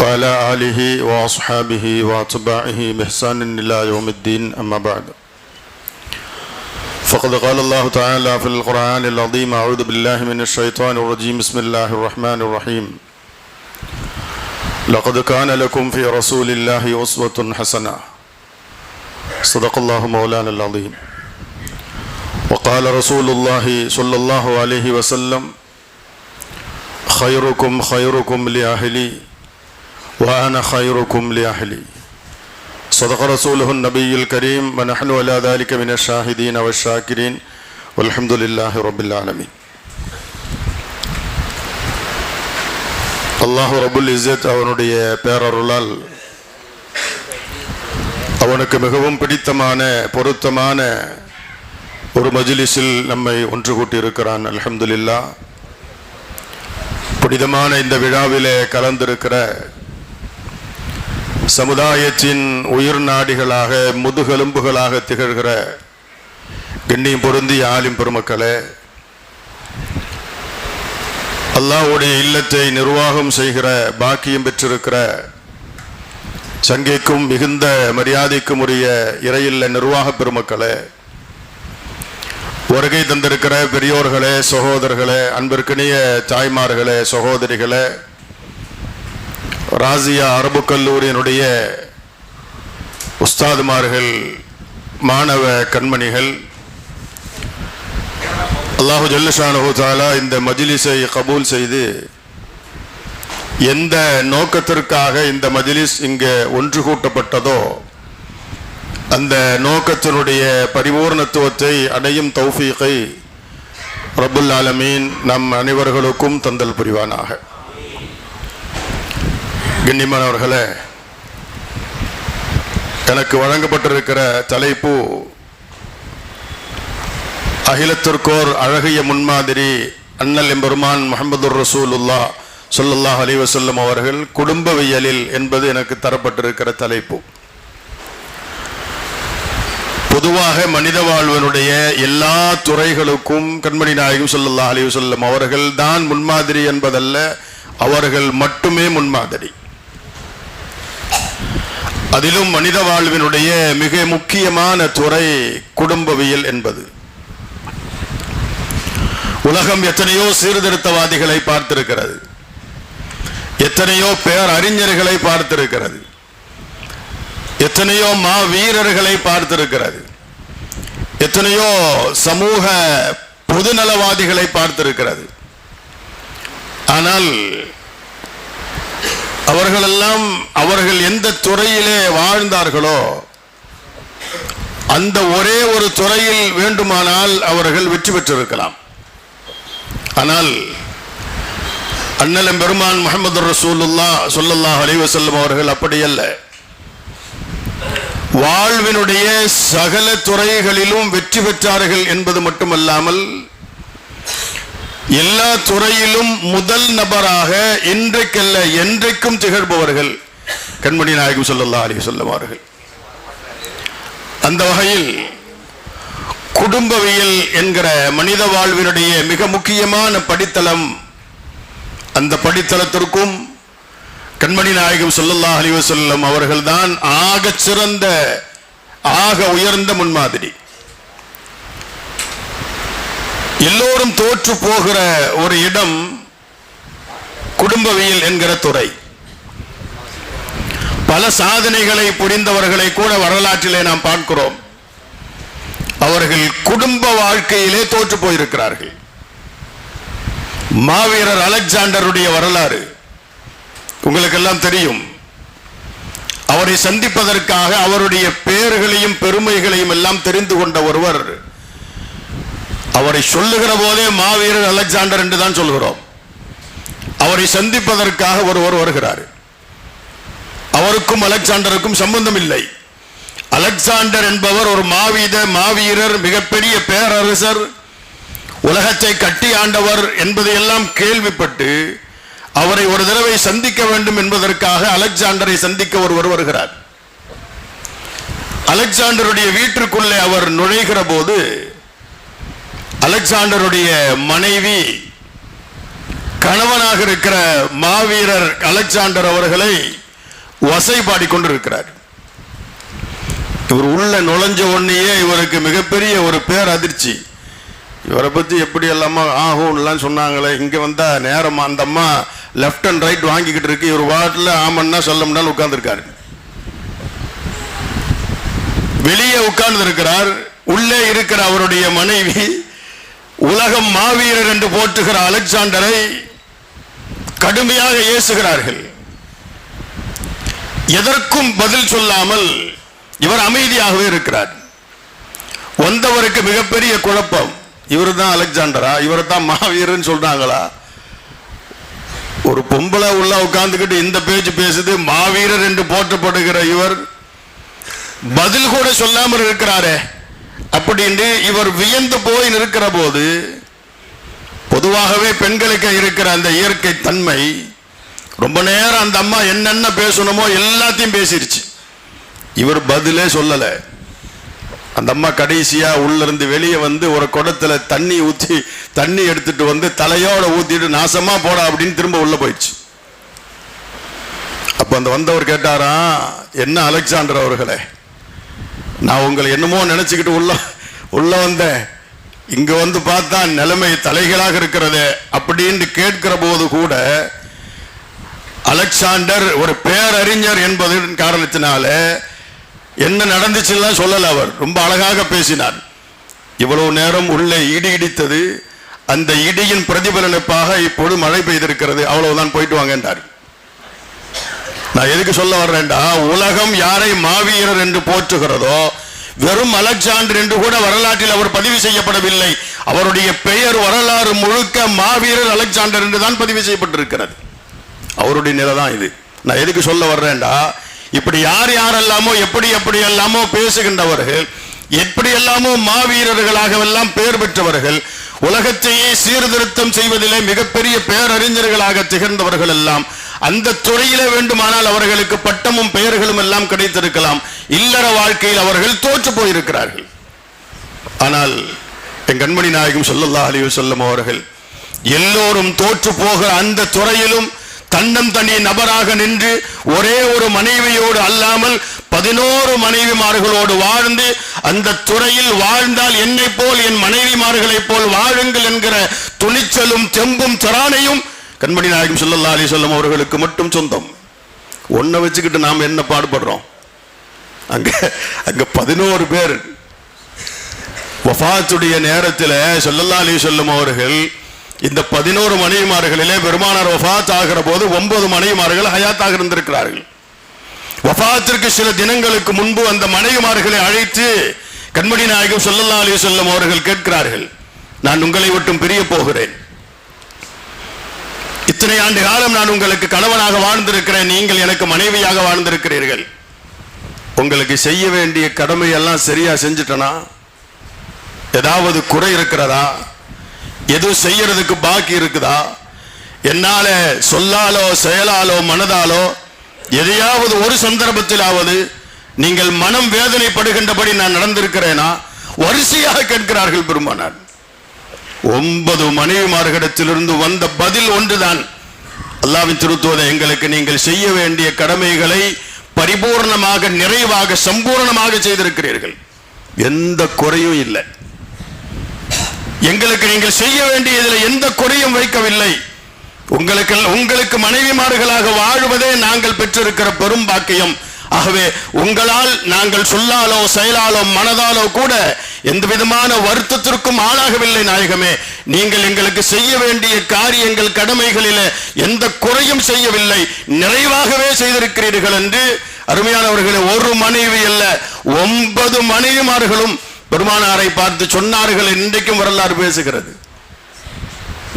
وعلى آله وأصحابه وأتباعه بإحسان إلى يوم الدين أما بعد. فقد قال الله تعالى في القرآن العظيم أعوذ بالله من الشيطان الرجيم. بسم الله الرحمن الرحيم. لقد كان لكم في رسول الله أسوة حسنة. صدق الله مولانا العظيم. وقال رسول الله صلى الله عليه وسلم خيركم خيركم لأهلي. وأنا خيركم لأهلي صدق رسوله النبي الكريم ونحن على ذلك من الشاهدين والشاكرين والحمد لله رب العالمين அல்லாஹு ரபுல் இஸ்ஸத் அவனுடைய பேரருளால் அவனுக்கு மிகவும் பிடித்தமான பொருத்தமான ஒரு மஜ்லிஸில் நம்மை ஒன்று கூட்டியிருக்கிறான் அல்ஹம்துலில்லா புனிதமான இந்த விழாவிலே கலந்திருக்கிற சமுதாயத்தின் உயிர் நாடிகளாக முதுகெலும்புகளாக திகழ்கிற கண்ணியம் பொருந்திய ஆலிம் பெருமக்களே அல்லாஹ்வுடைய இல்லத்தை நிர்வாகம் செய்கிற பாக்கியம் பெற்றிருக்கிற சங்கைக்கும் மிகுந்த மரியாதைக்கும் உரிய இறையில்ல நிர்வாக பெருமக்களே வருகை தந்திருக்கிற பெரியோர்களே சகோதரர்களே அன்பிற்கினிய தாய்மார்களே சகோதரிகளே ராசியா அரபு கல்லூரியினுடைய உஸ்தாதுமார்கள் மாணவ கண்மணிகள் அல்லாஹு ஜல்லஷானுஹாலா இந்த மஜிலிஸை கபூல் செய்து எந்த நோக்கத்திற்காக இந்த மஜிலிஸ் இங்கே ஒன்று கூட்டப்பட்டதோ அந்த நோக்கத்தினுடைய பரிபூர்ணத்துவத்தை அடையும் தௌஃபீகை ரபுல் ஆலமீன் நம் அனைவர்களுக்கும் தந்தல் புரிவானாக. கண்ணியமானவர்களே எனக்கு வழங்கப்பட்டிருக்கிற தலைப்பு அகிலத்திற்கோர் அழகிய முன்மாதிரி அண்ணல் எம்பெருமான் முகமது ரசூலுல்லா சொல்லல்லாஹ் அலிவசல்லம் அவர்கள் குடும்பவியலில் என்பது எனக்கு தரப்பட்டிருக்கிற தலைப்பு. பொதுவாக மனித வாழ்வனுடைய எல்லா துறைகளுக்கும் கண்மணி நாயகம் சொல்லல்லாஹ் அலிவசல்லம் அவர்கள் தான் முன்மாதிரி என்பதல்ல அவர்கள் மட்டுமே முன்மாதிரி. அதிலும் மனித வாழ்வினுடைய மிக முக்கியமான துறை குடும்பவியல் என்பது. உலகம் எத்தனையோ சீர்திருத்தவாதிகளை பார்த்திருக்கிறது. எத்தனையோ பேர் அறிஞர்களை பார்த்திருக்கிறது. எத்தனையோ மா வீரர்களை பார்த்திருக்கிறது. எத்தனையோ சமூக பொதுநலவாதிகளை பார்த்திருக்கிறது. ஆனால் அவர்களெல்லாம் அவர்கள் எந்த துறையிலே வாழ்ந்தார்களோ அந்த ஒரே ஒரு துறையில் வேண்டுமானால் அவர்கள் வெற்றி பெற்றிருக்கலாம். ஆனால் அண்ணலம் பெருமான் முகமது ரசூலுல்லா சொல்லல்லாஹ் அலைவசல்லம் அவர்கள் அப்படியல்ல. வாழ்வினுடைய சகல துறைகளிலும் வெற்றி பெற்றார்கள் என்பது மட்டுமல்லாமல் எல்லா துறையிலும் முதல் நபராக இன்றைக்கல்ல என்றைக்கும் திகழ்பவர்கள் கண்மணி நாயகம் சொல்லல்லா அலி சொல்லுவார்கள் அந்த வகையில் குடும்பவியல் என்கிற மனித வாழ்வினுடைய மிக முக்கியமான படித்தளம் அந்த படித்தளத்திற்கும் கண்மணி நாயகம் சொல்லல்லா அலிவசல்லம் அவர்கள்தான் ஆக சிறந்த ஆக உயர்ந்த முன்மாதிரி. எல்லோரும் தோற்று போகிற ஒரு இடம் குடும்பவியல் என்கிற துறை. பல சாதனைகளை புரிந்தவர்களை கூட வரலாற்றிலே நாம் பார்க்கிறோம். அவர்கள் குடும்ப வாழ்க்கையிலே தோற்று போயிருக்கிறார்கள். மாவீரர் அலெக்சாண்டருடைய வரலாறு உங்களுக்கெல்லாம் தெரியும். அவரை சந்திப்பதற்காக அவருடைய பெயர்களையும் பெருமைகளையும் எல்லாம் தெரிந்து கொண்ட ஒருவர் அவரை சொல்லுகிற போதே மாவீரர் அலெக்சாண்டர் என்று தான் சொல்கிறோம். அவரை சந்திப்பதற்காக ஒருவர் வருகிறார். அவருக்கும் அலெக்சாண்டருக்கும் சம்பந்தம் இல்லை. அலெக்சாண்டர் என்பவர் ஒரு மாவீத மாவீரர் மிகப்பெரிய பேரரசர் உலகத்தை கட்டி ஆண்டவர் என்பதையெல்லாம் கேள்விப்பட்டு அவரை ஒரு தடவை சந்திக்க வேண்டும் என்பதற்காக அலெக்சாண்டரை சந்திக்க ஒருவர் வருகிறார். அலெக்சாண்டருடைய வீட்டிற்குள்ளே அவர் நுழைகிற போது அலெக்சாண்டருடைய மனைவி கணவனாக இருக்கிற மாவீரர் அலெக்சாண்டர் அவர்களை வசைபாடி கொண்டிருக்கிறார். இவர் உள்ள நுழைஞ்ச உடனேயே இவருக்கு மிகப்பெரிய ஒரு பேர் அதிர்ச்சி இவரை பத்தி எப்படி எல்லாமா ஆகும்லாம் சொன்னாங்களே இங்க வந்தா நேரம் அந்த அம்மா லெஃப்ட் அண்ட் ரைட் வாங்கிக்கிட்டு இருக்கு. இவர் வாட்டில் ஆமன்னா சொல்ல முடியாது உட்கார்ந்துருக்காரு. வெளியே உட்கார்ந்து இருக்கிறார் உள்ளே இருக்கிற அவருடைய மனைவி உலகம் மாவீரர் என்று போற்றுகிற அலெக்சாண்டரை கடுமையாக ஏசுகிறார்கள். எதற்கும் பதில் சொல்லாமல் இவர் அமைதியாகவே இருக்கிறார். வந்தவருக்கு மிகப்பெரிய குழப்பம். இவர் தான் அலெக்சாண்டரா? இவர் தான் மாவீரன் சொல்றாங்களா? ஒரு பொம்பளை உள்ள உட்கார்ந்துக்கிட்டு இந்த பேச்சு பேசுது மாவீரர் என்று போற்றப்படுகிற இவர் பதில் கூட சொல்லாமல் இருக்கிறாரே. அப்படின்னு இவர் வியந்து போய் நிற்கிற போது பொதுவாகவே பெண்களுக்கு இருக்கிற அந்த இயற்கை தன்மை ரொம்ப நேரம் அந்த அம்மா என்னென்ன பேசணுமோ எல்லாத்தையும் பேசிருச்சு. இவர் பதிலே சொல்லலை. அந்த அம்மா கடைசியா உள்ள இருந்து வெளியே வந்து ஒரு குடத்துல தண்ணி ஊத்தி தண்ணி எடுத்துட்டு வந்து தலையோட ஊத்திட்டு நாசமா போடா அப்படின்னு திரும்ப உள்ள போயிடுச்சு. அப்போ அந்த வந்தவர் கேட்டாராம் என்ன அலெக்சாண்டர் அவர்களே நான் உங்களை என்னமோ நினைச்சுக்கிட்டு உள்ள உள்ள வந்தேன். இங்க வந்து பார்த்தா நிலைமை தலைகளாக இருக்கிறது அப்படின்னு கேட்கிற போது கூட அலெக்சாண்டர் ஒரு பேரறிஞர் என்பதன் காரணத்தினால என்ன நடந்துச்சுலாம் சொல்லல அவர். ரொம்ப அழகாக பேசினார். இவ்வளவு நேரம் உள்ளே இடி இடித்தது அந்த இடியின் பிரதிபலனுப்பாக இப்பொழுது மழை பெய்திருக்கிறது. அவ்வளவுதான் போயிட்டு வாங்க என்றார் நான் எதுக்கு சொல்ல வர்றேன்டா? உலகம் யாரை மாவீரர் என்று போற்றுகிறதோ வெறும் அலெக்சாண்டர் என்று கூட வரலாற்றில் அவர் பதிவு செய்யப்படவில்லை. அவருடைய பெயர் வரலாறு முழுக்க மாவீரர் அலெக்சாண்டர் என்று தான் பதிவு செய்யப்பட்டிருக்கிறது. அவருடைய நிலை தான் இது. நான் எதுக்கு சொல்ல வர்றேன்டா? இப்படி யார் யாரெல்லாமோ எப்படி எப்படி எல்லாமோ பேசுகின்றவர்கள் எப்படி எல்லாமோ மாவீரர்களாக எல்லாம் பெயர் பெற்றவர்கள் உலகத்தையே சீர்திருத்தம் செய்வதிலே மிகப்பெரிய பேரறிஞர்களாக திகழ்ந்தவர்கள் எல்லாம் அந்த துறையிலே வேண்டுமானால் அவர்களுக்கு பட்டமும் பெயர்களும் எல்லாம் கிடைத்திருக்கலாம். இல்லற வாழ்க்கையில் அவர்கள் தோற்று போயிருக்கிறார்கள். ஆனால் என் கண்மணி நாயகம் சொல்லல்லா அலி சொல்லும் அவர்கள் எல்லோரும் தோற்று போக அந்த துறையிலும் தன்னம் தனி நபராக நின்று ஒரே ஒரு மனைவியோடு அல்லாமல் பதினோரு மனைவிமார்களோடு வாழ்ந்து அந்த துறையில் வாழ்ந்தால் என்னை போல் என் மனைவிமார்களைப் போல் வாழுங்கள் என்கிற துணிச்சலும் தெம்பும் திறானையும் கண்மணி நாயகம் சொல்லல்லா அலி சொல்லம் அவர்களுக்கு மட்டும் சொந்தம். ஒன்றை வச்சுக்கிட்டு நாம் என்ன பாடுபடுறோம்? அங்க அங்க பதினோரு பேர். வஃபாத்துடைய நேரத்தில் சொல்லல்லா அலி சொல்லும் அவர்கள் இந்த பதினோரு மனைவிமார்களிலே பெருமானார் வஃபாத் ஆகிற போது ஒன்பது மனைவிமார்கள் ஹயாத்தாக இருந்திருக்கிறார்கள். வஃபாத்திற்கு சில தினங்களுக்கு முன்பு அந்த மனைவிமார்களை அழைத்து கண்மணி நாயகம் சொல்லல்லா அலி சொல்லம் அவர்கள் கேட்கிறார்கள் நான் உங்களை விட்டும் பிரிய போகிறேன். இத்தனை ஆண்டு காலம் நான் உங்களுக்கு கணவனாக வாழ்ந்திருக்கிறேன் நீங்கள் எனக்கு மனைவியாக வாழ்ந்திருக்கிறீர்கள். உங்களுக்கு செய்ய வேண்டிய கடமையெல்லாம் சரியா செஞ்சுட்டனா? ஏதாவது குறை இருக்கிறதா? எதுவும் செய்யறதுக்கு பாக்கி இருக்குதா? என்னால சொல்லாலோ செயலாலோ மனதாலோ எதையாவது ஒரு சந்தர்ப்பத்திலாவது நீங்கள் மனம் வேதனைப்படுகின்றபடி நான் நடந்திருக்கிறேனா? வரிசையாக கேட்கிறார்கள் பெருமானார். ஒன்பது மனைவிமார்களிடத்திலிருந்து வந்த பதில் ஒன்றுதான். அல்லாவின் திருத்துவதை எங்களுக்கு நீங்கள் செய்ய வேண்டிய கடமைகளை பரிபூர்ணமாக நிறைவாக சம்பூர்ணமாக செய்திருக்கிறீர்கள். எந்த குறையும் இல்லை. எங்களுக்கு நீங்கள் செய்ய வேண்டியதில் எந்த குறையும் வைக்கவில்லை. உங்களுக்கு உங்களுக்கு மனைவிமார்களாக வாழ்வதே நாங்கள் பெற்றிருக்கிற பெரும் பாக்கியம். ஆகவே உங்களால் நாங்கள் சொல்லாலோ செயலாலோ மனதாலோ கூட எந்த விதமான வருத்தத்திற்கும் ஆளாகவில்லை நாயகமே. நீங்கள் எங்களுக்கு செய்ய வேண்டிய காரியங்கள் கடமைகளில எந்த குறையும் செய்யவில்லை. நிறைவாகவே செய்திருக்கிறீர்கள் என்று அருமையானவர்களே ஒரு மனைவி அல்ல ஒன்பது மனைவிமார்களும் பெருமானாரை பார்த்து சொன்னார்கள் இன்றைக்கும் வரலாறு பேசுகிறது.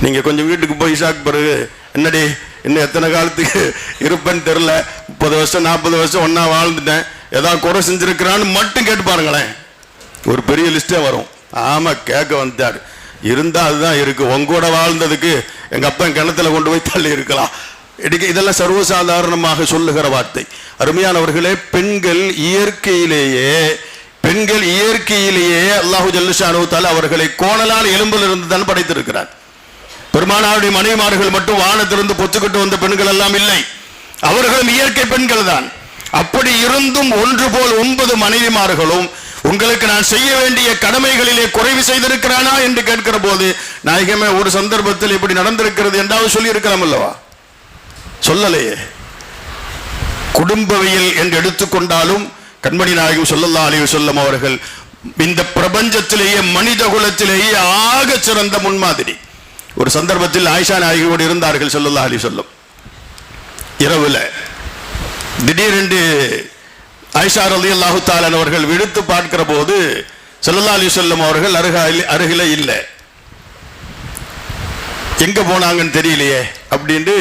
நீங்க கொஞ்சம் வீட்டுக்கு போய் இசாக்கு பிறகு என்னடி இன்னும் எத்தனை காலத்துக்கு இருப்பேன்னு தெரில முப்பது வருஷம் நாற்பது வருஷம் ஒன்றா வாழ்ந்துட்டேன். ஏதாவது குறை செஞ்சுருக்கிறான்னு மட்டும் கேட்டு பாருங்களேன். ஒரு பெரிய லிஸ்ட்டே வரும். ஆமாம் கேட்க வந்துட்டார் இருந்தால் அதுதான் இருக்குது உங்கூட வாழ்ந்ததுக்கு எங்கள் அப்பா கிணத்துல கொண்டு போய் தள்ளி இருக்கலாம். இன்னைக்கு இதெல்லாம் சர்வசாதாரணமாக சொல்லுகிற வார்த்தை. அருமையானவர்களே பெண்கள் இயற்கையிலேயே பெண்கள் இயற்கையிலேயே அல்லாஹு ஜல்லுஷானுத்தால் அவர்களை கோணலான எலும்பில் இருந்து தான் படைத்திருக்கிறார். பெருமானாருடைய மனைவிமார்கள் மட்டும் வானத்திலிருந்து பொத்துக்கிட்டு வந்த பெண்கள் எல்லாம் இல்லை. அவர்களும் இயற்கை பெண்கள் தான். அப்படி இருந்தும் ஒன்று போல் ஒன்பது மனைவிமார்களும் உங்களுக்கு நான் செய்ய வேண்டிய கடமைகளிலே குறைவு செய்திருக்கிறானா? என்று கேட்கிற போது நாயகமே ஒரு சந்தர்ப்பத்தில் இப்படி நடந்திருக்கிறது என்றாவது சொல்லி இருக்கிறோம் அல்லவா? சொல்லலையே. குடும்பவியல் என்று எடுத்துக்கொண்டாலும் கண்மணி நாயகம் சொல்லல்லா அலைஹி சொல்லம் அவர்கள் இந்த பிரபஞ்சத்திலேயே மனித குலத்திலேயே ஆக சிறந்த முன்மாதிரி. ஒரு சந்தர்ப்பத்தில் ஆயிஷா நாயகியோடு இருந்தார்கள் சொல்லல்லா அலி சொல்லும் இரவுல. திடீரென்று ஆயிஷா அலி அல்லாஹுத்தாலன் அவர்கள் விழுத்து பார்க்கிற போது சொல்லல்லா அலி சொல்லம் அவர்கள் அருகில் அருகில இல்லை. எங்க போனாங்கன்னு தெரியலையே அப்படின்ட்டு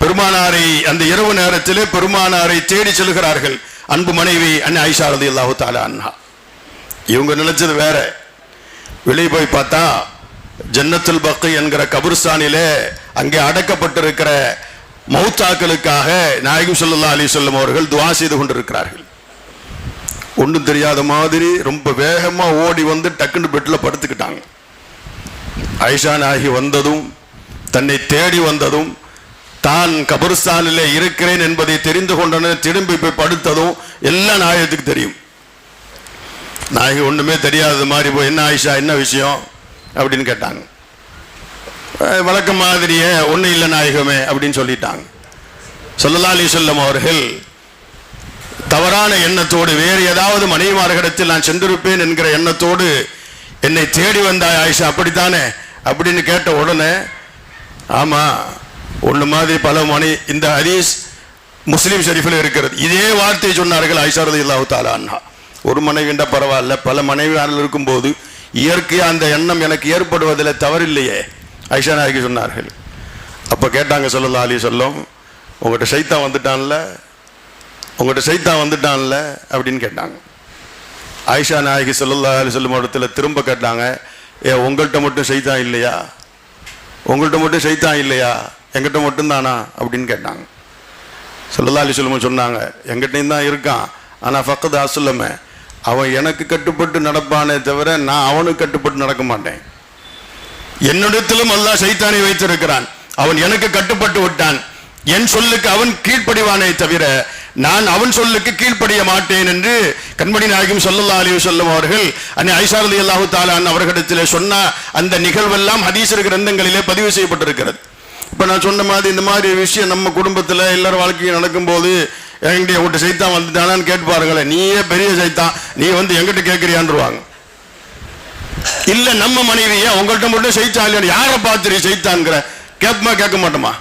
பெருமானாரை அந்த இரவு நேரத்திலே பெருமானாரை தேடி செல்கிறார்கள். அன்பு மனைவி அண்ணன் ஐஷா அலி அல்லாஹு தாலா அண்ணா இவங்க நினைச்சது வேற. வெளியே போய் பார்த்தா ஜன்னத்துல் பக்கு என்கிற கபுர்ஸ்தானிலே அங்கே அடக்கப்பட்டிருக்கிற மௌத்தாக்களுக்காக நாயகம் சொல்லா அலி சொல்லம் அவர்கள் துவா செய்து கொண்டிருக்கிறார்கள். ஒன்றும் தெரியாத மாதிரி ரொம்ப வேகமா ஓடி வந்து டக்குன்னு பெட்ல படுத்துக்கிட்டாங்க. ஐஷா நாயகி வந்ததும் தன்னை தேடி வந்ததும் தான் கபர்ஸ்தானிலே இருக்கிறேன் என்பதை தெரிந்து கொண்டன திரும்பி போய் படுத்ததும் எல்லாம் நாயகத்துக்கு தெரியும். நாயகி ஒண்ணுமே தெரியாத மாதிரி போய் என்ன ஆயிஷா என்ன விஷயம்? அப்படின்னு கேட்டாங்க. வழக்கம் மாதிரியே ஒன்றும் இல்லை நாயகமே அப்படின்னு சொல்லிட்டாங்க. சொல்லலா அலி சொல்லம் அவர்கள் தவறான எண்ணத்தோடு வேறு ஏதாவது மனைவிமார்களிடத்தில் நான் சென்றிருப்பேன் என்கிற எண்ணத்தோடு என்னை தேடி வந்தாய் ஆயிஷா அப்படித்தானே? அப்படின்னு கேட்ட உடனே ஆமாம் ஒன்று மாதிரி பல மணி இந்த ஹதீஸ் முஸ்லீம் ஷெரீஃபில் இருக்கிறது. இதே வார்த்தையை சொன்னார்கள் ஐஷாரதி இல்லாவுத்தாலா தாலா அண்ணா ஒரு மனைவிண்டா பரவாயில்ல பல மனைவியாரில் இருக்கும்போது இயற்கையா அந்த எண்ணம் எனக்கு ஏற்படுவதில் தவறில்லையே. ஐஷா நாயகி சொன்னார்கள். அப்போ கேட்டாங்க சொல்லலாம் அலி சொல்லும் உங்கள்கிட்ட சைத்தான் வந்துட்டான்ல? உங்கள்கிட்ட சைத்தான் வந்துட்டான்ல? அப்படின்னு கேட்டாங்க. ஆயிஷா நாயகி சொல்லல்லா அலி சொல்லும் இடத்துல திரும்ப கேட்டாங்க ஏ உங்கள்கிட்ட மட்டும் சைத்தான் இல்லையா? உங்கள்கிட்ட மட்டும் சைத்தான் இல்லையா? எங்கிட்ட மட்டும்தானா? அப்படின்னு கேட்டாங்க. சொல்லல்லா அலி சொல்லுமோ சொன்னாங்க எங்கிட்டையும் தான் இருக்கான். ஆனால் ஃபக்கத் அசுல்லமே அவன் எனக்கு கட்டுப்பட்டு நடப்பானே தவிர நான் அவனுக்கு கட்டுப்பட்டு நடக்க மாட்டேன். என்னிடத்திலும் அல்லாஹ் சைத்தானை வைத்திருக்கிறான். அவன் எனக்கு கட்டுப்பட்டு விட்டான். என் சொல்லுக்கு அவன் கீழ்ப்படிவானே தவிர நான் அவன் சொல்லுக்கு கீழ்ப்படிய மாட்டேன் என்று கண்மணி நாயகம் சொல்லல்லா அலி சொல்லும் அவர்கள் அன்னை ஐசாரதி அலி அல்லாஹு தாலான் அவர்களிடத்தில் சொன்ன அந்த நிகழ்வெல்லாம் ஹதீசர் கிரந்தங்களிலே பதிவு செய்யப்பட்டிருக்கிறது. இப்போ நான் சொன்ன மாதிரி இந்த மாதிரி விஷயம் நம்ம குடும்பத்தில் எல்லாரும் வாழ்க்கையும் நடக்கும்போது என்கிட்ட விட்டு சைத்தான் வந்துட்டானான்னு கேட்டு பாருங்களேன். நீயே பெரிய சைத்தான். நீ வந்து எங்கிட்ட கேட்கிறியான்ருவாங்க இல்ல நம்ம மனைவியா உங்கள்கிட்ட மட்டும் செய்தா இல்லையா யாரை பார்த்துரு செய்தான்ங்கிற கேட்பமா கேட்க மாட்டோமா?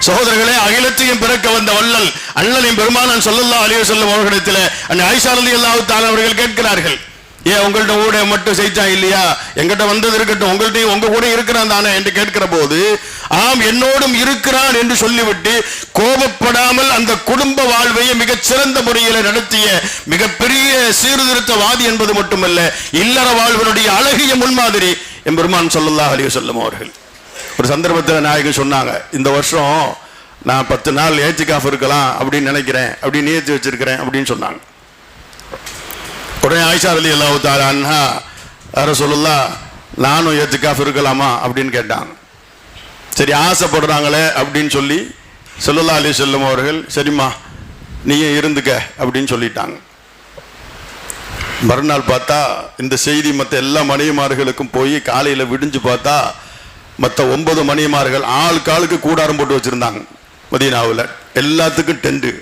சகோதரர்களே அகிலத்தையும் பிறக்க வந்த வள்ளல் அண்ணலையும் பெருமானான் சொல்லல்லா அலிய அவர்களிடத்தில் அந்த ஐசாரதி அலி அவர்கள் கேட்கிறார்கள். ஏன் உங்கள்ட்ட கூட மட்டும் செய்தான் இல்லையா? எங்கிட்ட வந்தது இருக்கட்டும். உங்கள்ட்டையும் உங்க கூட இருக்கிறான் தானே என்று கேட்கிற போது ஆம் என்னோடும் இருக்கிறான் என்று சொல்லிவிட்டு கோபப்படாமல் அந்த குடும்ப வாழ்வையை மிகச் சிறந்த முறையில் நடத்திய மிகப்பெரிய சீர்திருத்தவாதி என்பது மட்டுமல்ல இல்லற வாழ்வனுடைய அழகிய முன்மாதிரி எம்பெருமான் சொல்லல்லாஹ் அலிய சொல்லும் அவர்கள். ஒரு சந்தர்ப்பத்தில் நாயகன் சொன்னாங்க இந்த வருஷம் நான் பத்து நாள் ஏத்திகாஃப் இருக்கலாம் அப்படின்னு நினைக்கிறேன் அப்படின்னு ஏற்றி வச்சிருக்கிறேன் அப்படின்னு சொன்னாங்க. உடனே ஆயிஷா அலி அல்லாஹு தாலா அண்ணா யார சொல்லலா நானும் ஏத்திகாஃப் இருக்கலாமா அப்படின்னு கேட்டாங்க. சரி ஆசைப்படுறாங்களே அப்படின்னு சொல்லி சொல்லல்லா அலி செல்லும் அவர்கள் சரிம்மா நீயும் இருந்துக்க அப்படின்னு சொல்லிட்டாங்க. மறுநாள் பார்த்தா இந்த செய்தி மற்ற எல்லா மணியமார்களுக்கும் போய் காலையில் விடிஞ்சு பார்த்தா மற்ற ஒன்பது மணியமார்கள் ஆள் காலுக்கு கூடாரம் போட்டு வச்சிருந்தாங்க மதீனாவில். எல்லாத்துக்கும் டென்ட்டு.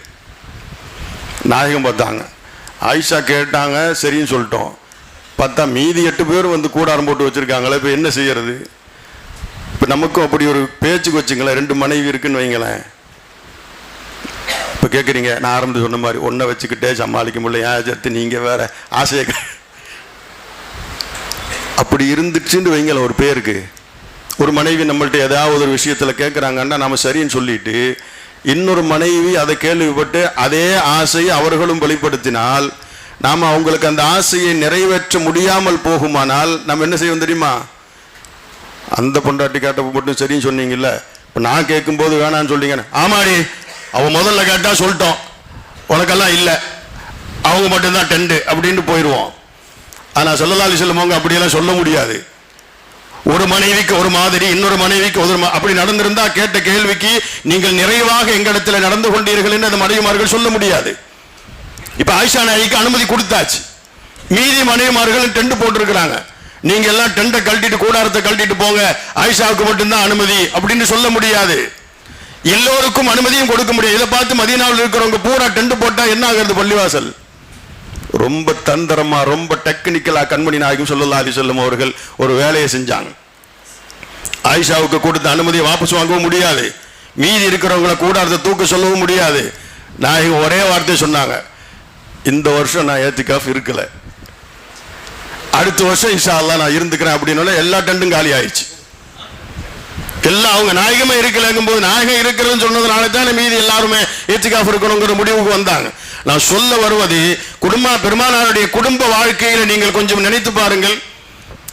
நாயகம் பார்த்தாங்க. ஆயிஷா கேட்டாங்க சரின்னு சொல்லிட்டோம். பார்த்தா மீதி எட்டு பேர் வந்து கூடாரம் போட்டு வச்சுருக்காங்களே இப்போ என்ன செய்யறது? இப்போ நமக்கும் அப்படி ஒரு பேச்சுக்கு வச்சுங்களேன் ரெண்டு மனைவி இருக்குன்னு வைங்களேன். இப்போ கேட்குறீங்க நான் ஆரம்பித்து சொன்ன மாதிரி ஒன்றை வச்சுக்கிட்டே சமாளிக்க முடியல ஏன் சேர்த்து நீங்கள் வேற ஆசையை அப்படி இருந்துச்சுன்னு வைங்களேன் ஒரு பேருக்கு. ஒரு மனைவி நம்மள்ட்ட ஏதாவது ஒரு விஷயத்தில் கேட்குறாங்கன்னா நம்ம சரின்னு சொல்லிட்டு இன்னொரு மனைவி அதை கேள்விப்பட்டு அதே ஆசையை அவர்களும் வெளிப்படுத்தினால் நாம் அவங்களுக்கு அந்த ஆசையை நிறைவேற்ற முடியாமல் போகுமானால் நம்ம என்ன செய்வோம் தெரியுமா? அந்த பொண்டாட்டி கேட்டப்ப மட்டும் சரின்னு சொன்னீங்கல்ல இப்போ நான் கேட்கும்போது வேணான்னு சொல்லிங்க ஆமாடி அவன் முதல்ல கேட்டால் சொல்லிட்டோம். உனக்கெல்லாம் இல்லை. அவங்க மட்டும்தான் டெண்டு அப்படின்ட்டு போயிடுவோம் ஆனால் சொல்லலாலி செல்லுமோங்க அப்படியெல்லாம் சொல்ல முடியாது. ஒரு மனைவிக்கு ஒரு மாதிரி இன்னொரு மனைவிக்கு ஒரு அப்படி நடந்திருந்தா கேட்ட கேள்விக்கு நீங்கள் நிறைவாக எங்களிடத்தில் நடந்து கொண்டீர்கள் என்று அந்த மனைவிமார்கள் சொல்ல முடியாது. இப்ப ஆயிஷா நாய்க்கு அனுமதி கொடுத்தாச்சு. மீதி மனைவிமார்கள் டெண்ட் போட்டிருக்கிறாங்க. நீங்க எல்லாம் டெண்டை கழட்டிட்டு கூடாரத்தை கழட்டிட்டு போங்க. ஆயிஷாவுக்கு மட்டும்தான் அனுமதி அப்படின்னு சொல்ல முடியாது. எல்லோருக்கும் அனுமதியும் கொடுக்க முடியாது. இதை பார்த்து மதியனாவில் இருக்கிறவங்க பூரா டெண்ட் போட்டா என்ன ஆகுறது பள்ளிவாசல்? ரொம்ப தந்திரமா ரொம்ப டெக்னிக்கலா கண்மணி நாயகம் சொல்லலாம் அலி சொல்லும் அவர்கள் ஒரு வேலையை செஞ்சாங்க. ஆயிஷாவுக்கு கொடுத்த அனுமதியை வாபஸ் வாங்கவும் முடியாது. மீதி இருக்கிறவங்கள கூடாரத்தை தூக்க சொல்லவும் முடியாது. நாயகம் ஒரே வார்த்தை சொன்னாங்க. இந்த வருஷம் நான் ஏத்திக்காஃப் இருக்கல. அடுத்த வருஷம் இஷா நான் இருந்துக்கிறேன் அப்படின்னால எல்லா டண்டும் காலி ஆயிடுச்சு எல்லாம் அவங்க நாயகமே இருக்கலங்கும் போது நாயகம் இருக்கிறதுன்னு சொன்னதுனால தானே மீதி எல்லாருமே ஏத்திகாஃப் இருக்கணுங்கிற முடிவுக்கு வந்தாங்க. நான் சொல்ல வருவது குடும்ப பெருமானாருடைய குடும்ப வாழ்க்கையில நீங்கள் கொஞ்சம் நினைத்து பாருங்கள்.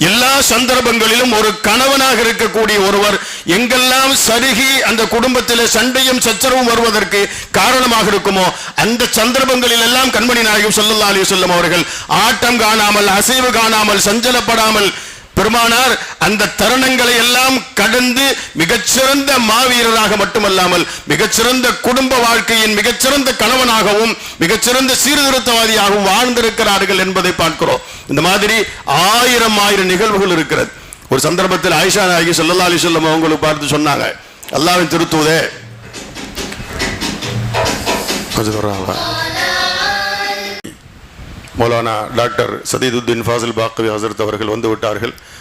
எல்லா சந்தர்ப்பங்களிலும் ஒரு கணவனாக இருக்கக்கூடிய ஒருவர் எங்கெல்லாம் சருகி அந்த குடும்பத்தில் சண்டையும் சச்சரவும் வருவதற்கு காரணமாக இருக்குமோ அந்த சந்தர்ப்பங்களில் எல்லாம் கண்மணி நாயகம் சொல்லல்லா அலி வஸல்லம் அவர்கள் ஆட்டம் காணாமல் அசைவு காணாமல் சஞ்சலப்படாமல் பெருமானார் அந்த தருணங்களை எல்லாம் கடந்து மிகச்சிறந்த மாவீரராக மட்டுமல்லாமல் மிகச்சிறந்த குடும்ப வாழ்க்கையின் மிகச்சிறந்த கணவனாகவும் மிகச்சிறந்த சீர்திருத்தவாதியாகவும் வாழ்ந்திருக்கிறார்கள் என்பதை பார்க்கிறோம். இந்த மாதிரி ஆயிரம் ஆயிரம் நிகழ்வுகள் இருக்கிறது. ஒரு சந்தர்ப்பத்தில் ஆயிஷா நாயகி ஸல்லல்லாஹு அலி வஸல்லம் அவங்களுக்கு பார்த்து சொன்னாங்க. அல்லாவின் திருத்துவதே மௌலானா டாக்டர் சதீதுத்தீன் ஃபாசில் பாக்கவி ஹசரத் அவர்கள் வந்து விட்டார்கள்.